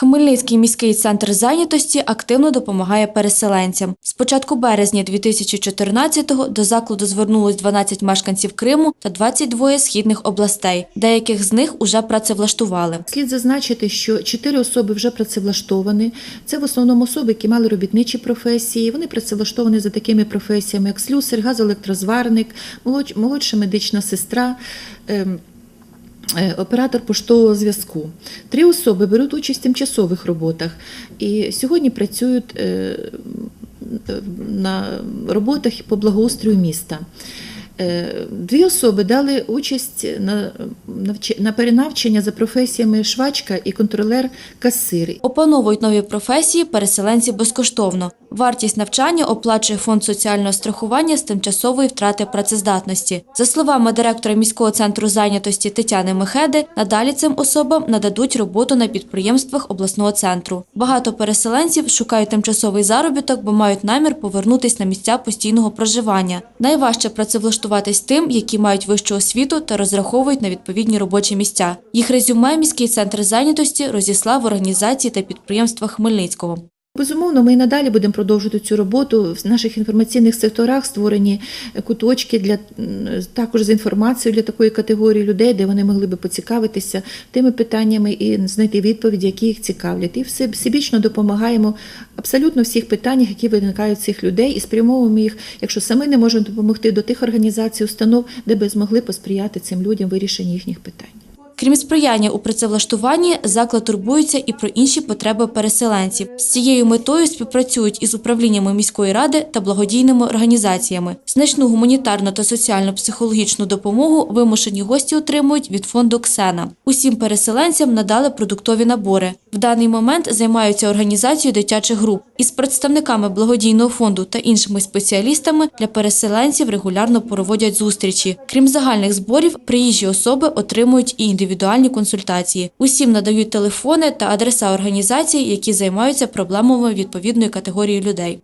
Хмельницький міський центр зайнятості активно допомагає переселенцям. З початку березня 2014-го до закладу звернулось 12 мешканців Криму та 22 східних областей. Деяких з них уже працевлаштували. Слід зазначити, що чотири особи вже працевлаштовані. Це в основному особи, які мали робітничі професії. Вони працевлаштовані за такими професіями, як слюсар, газоелектрозварник, молодша медична сестра. Е, Оператор поштового зв'язку. Три особи беруть участь в тимчасових роботах і сьогодні працюють е, на роботах по благоустрою міста. Е, Дві особи дали участь на, на перенавчення за професіями швачка і контролер касир. Опановують нові професії переселенці безкоштовно. Вартість навчання оплачує фонд соціального страхування з тимчасової втрати працездатності. За словами директора міського центру зайнятості Тетяни Мехеди, надалі цим особам нададуть роботу на підприємствах обласного центру. Багато переселенців шукають тимчасовий заробіток, бо мають намір повернутись на місця постійного проживання. Найважче працевлаштуватись тим, які мають вищу освіту та розраховують на відповідні робочі місця. Їх резюме міський центр зайнятості розіслав в організації та підприємства Хмельницького. Безумовно, ми і надалі будемо продовжувати цю роботу. В наших інформаційних секторах створені куточки для також з інформацією для такої категорії людей, де вони могли би поцікавитися тими питаннями і знайти відповіді, які їх цікавлять. І всебічно допомагаємо абсолютно всіх питаннях, які виникають цих людей, і спрямовуємо їх, якщо самі не можемо допомогти до тих організацій, установ, де би змогли посприяти цим людям вирішенні їхніх питань. Крім сприяння у працевлаштуванні, заклад турбується і про інші потреби переселенців. З цією метою співпрацюють із управліннями міської ради та благодійними організаціями. Значну гуманітарну та соціально-психологічну допомогу вимушені гості отримують від фонду Ксена. Усім переселенцям надали продуктові набори. В даний момент займаються організацією дитячих груп. Із представниками благодійного фонду та іншими спеціалістами для переселенців регулярно проводять зустрічі. Крім загальних зборів, приїжджі особи отримують і індивідуальні консультації. Усім надають телефони та адреса організацій, які займаються проблемами відповідної категорії людей.